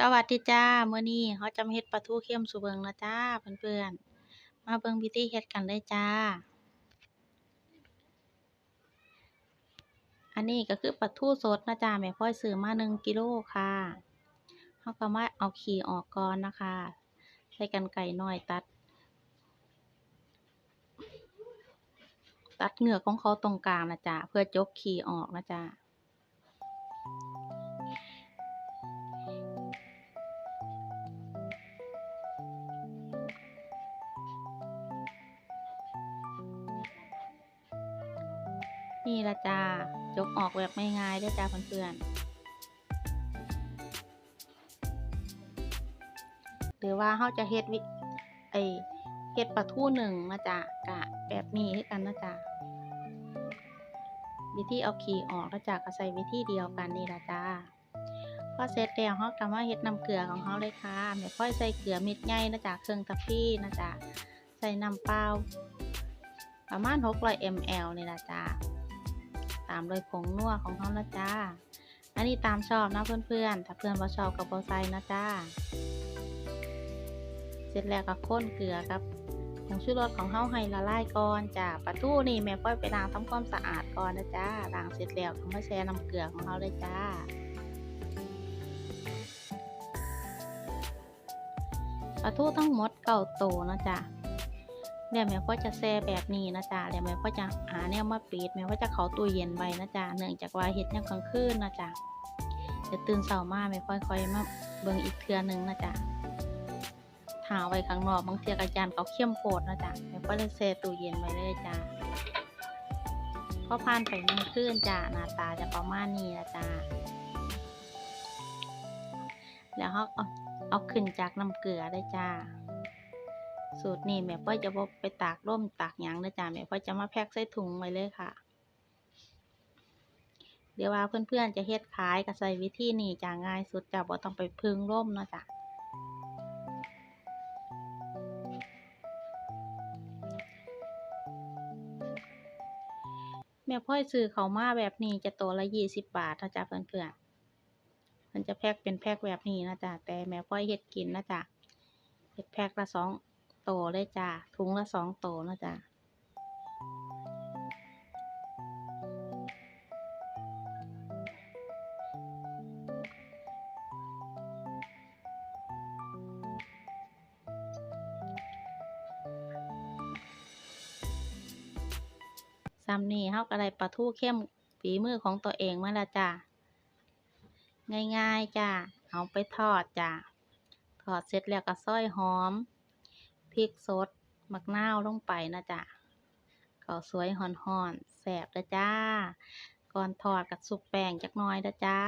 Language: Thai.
สวัสดีจ้าเมื้อนี้เขาจะมาเฮ็ดปลาทูเค็มสู่เบิงนะจ้าเพื่อนๆ มาเบิงวิธีเฮ็ดกันเลยจ้า อันนี้ก็คือปลาทูสดนะจ้าแม่พลอยซื้อมา1กิโลค่ะเราก็มาเอาขี้ออกก่อนนะคะใช้กรรไกรน้อยตัด ตัดเหงือกของเขาตรงกลางนะจ้าเพื่อจกขี้ออกนะจ้า นี่ละจ้าจกออกแบบไม่ง่ายเด้จ้าเพื่อนๆหรือว่าเขาจะเฮ็ดวิไอเฮ็ดปลาทูหนึ่งนะจ๊ะกะแบบนี้คือกันนะจ๊ะวิธีเอาขีออกนะจ๊ะก็ใส่วิธีเดียวกันนี่ละจ้าพอเสร็จแล้วเขาก็มาเฮ็ดน้ำเกลือของเขาเลยค่ะแม่ค่อยใส่เกลือเม็ดใหญ่นะจ๊ะเครื่องทัพพี่นะจ๊ะใส่น้ำเปล่าประมาณ600 ml นี่ละจ้า ตามด้วยผงนัวของเขานะจ้า อันนี้ตามชอบนะเพื่อนๆ ถ้าเพื่อนบ่ชอบกับบ่ใส่นะจ้า เสร็จแล้วก็ข้นเกลือกับผงชูรสของเฮาให้ละลายก่อนจ้าปลาทูนี่แม่ป้อยไปล้างทำความสะอาดก่อนนะจ้าล้างเสร็จแล้วก็มาแช่น้ำเกลือของเฮาเลยจ้าปลาทูทั้งหมดเก่าโตนะจ้า เดี๋ยวแม่ก็จะแช่แบบนี้นะจ๊ะเดี๋ยวแม่ก็จะหาแนวมาปิดแม่ว่าจะเขาตู้เย็นไว้นะจ๊ะเนื่องจากว่าเฮ็ดยามกลางคืนนะจ๊ะเดี๋ยวตื่นเช้ามาแม่ค่อยๆมาเบิ่งอีกเทื่อหนึงนะจ๊ะถาไว้ข้างนอกบางเทือกระยานเขาเข้มโพดนะจ๊ะแม่ก็เลยแช่ตู้เย็นไว้เลยจ้ะพอผ่านไปหนึ่งคืนจ้ะหน้าตาจะประมาณนี้นะจ๊ะแล้วเขาเอาเอาขึ้นจากน้ำเกลือได้จ้า สูตรนี้แม่ป้อยจะบไปตากร่มตากหยังนะจ๊ะแม่ป้อยจะมาแพ็คใส่ถุงไว้เลยค่ะ เดี๋ยวว่าเพื่อนๆจะเฮ็ดขายก็ใส่วิธีนี้จะง่ายสุดจ้ะบ่ต้องไปพึ่งร่มนะจ้ะแม่พ่อยซื้อเขามาแบบนี้จะตัวละยี่สิบบาทนะจ๊ะเพื่อนๆมันจะแพ็คเป็นแพ็คแบบนี้นะจ๊ะแต่แม่พ่อยเฮ็ดกินนะจ๊ะเฮ็ดแพ็คละสอง โตเลยจ้าถุงละสองโตนะจ้าซ้ำนี่เฮาก็ได้ปลาทูเข้มฝีมือของตัวเองมาล้วจ้าง่ายๆจ้าเอาไปทอดจ้าทอดเสร็จแล้วก็ซอยหอม พริกสดมักนาวลงไปนะจ๊ะข้าวสวยห่อนๆแสบนะจ้า ก่อนทอดกับสุกแป้งจักน้อยนะจ้า